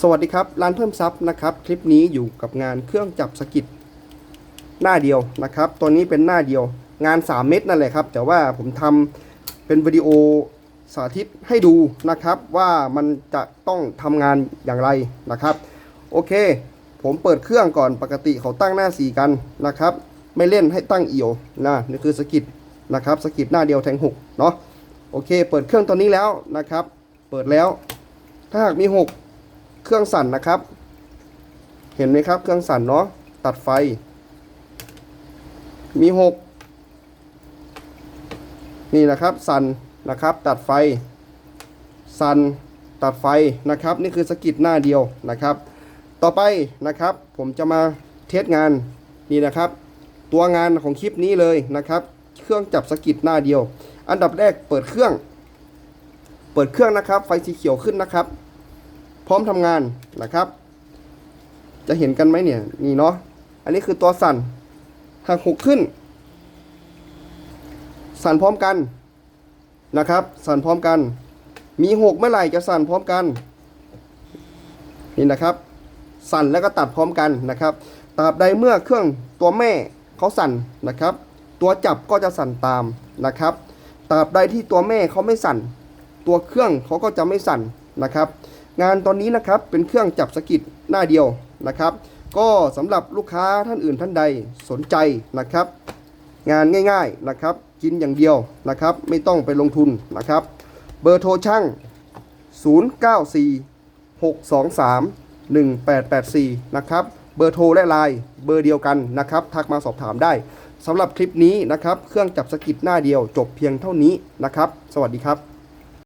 สวัสดีครับร้านเพิ่มซับนะครับ คลิปนี้อยู่กับงานเครื่องจับสกิดหน้าเดียวนะครับ ตัวนี้เป็นหน้าเดียว งาน 3 เม็ดนั่นแหละครับ แต่ว่าผมทำเป็นวิดีโอสาธิตให้ดูนะครับว่ามันจะต้องทำงานอย่างไรนะครับ โอเค ผมเปิดเครื่องก่อนปกติเขาตั้งหน้าสีกันนะครับ ไม่เล่นให้ตั้งเอี่ยวนะนี่คือสกิดนะครับสกิดหน้าเดียวแทงหกเนาะโอเค เปิดเครื่องตัวนี้แล้วนะครับ เปิดแล้ว ถ้าหากมีหก เครื่องสั่นนะครับ เห็นไหมครับเครื่องสั่นเนาะตัดไฟ มีหกนี่นะครับสั่นนะครับ ตัดไฟ สั่นตัดไฟนะครับ นี่คือสกิดหน้าเดียวนะครับ ต่อไปนะครับ ผมจะมาเทสงานนี่นะครับ ตัวงานของคลิปนี้เลยนะครับ เครื่องจับสกิดหน้าเดียว อันดับแรกเปิดเครื่อง เปิดเครื่องนะครับ ไฟสีเขียวขึ้นนะครับ พร้อมทำงานนะครับ จะเห็นกันไหมเนี่ยนี่เนาะอันนี้คือตัวสั่นหากหกขึ้น สั่นพร้อมกันนะครับ สั่นพร้อมกัน มีหกเมื่อไหร่จะสั่นพร้อมกันนี่นะครับ สั่นแล้วก็ตัดพร้อมกันนะครับตราบใดเมื่อเครื่องตัวแม่เขาสั่นนะครับ ตัวจับก็จะสั่นตามนะครับตราบใดที่ตัวแม่เขาไม่สั่น ตัวเครื่องเขาก็จะไม่สั่นนะครับ งานตอนนี้นะครับเป็นเครื่องจับสกิดหน้าเดียวนะครับ ก็สำหรับลูกค้าท่านอื่นท่านใดสนใจนะครับ งานง่ายๆนะครับ กินอย่างเดียวนะครับ ไม่ต้องไปลงทุนนะครับ เบอร์โทรช่าง 094 623 1884 นะครับ เบอร์โทรและไลน์เบอร์เดียวกันนะครับ ทักมาสอบถามได้สำหรับคลิปนี้นะครับ เครื่องจับสกิดหน้าเดียวจบเพียงเท่านี้นะครับ สวัสดีครับ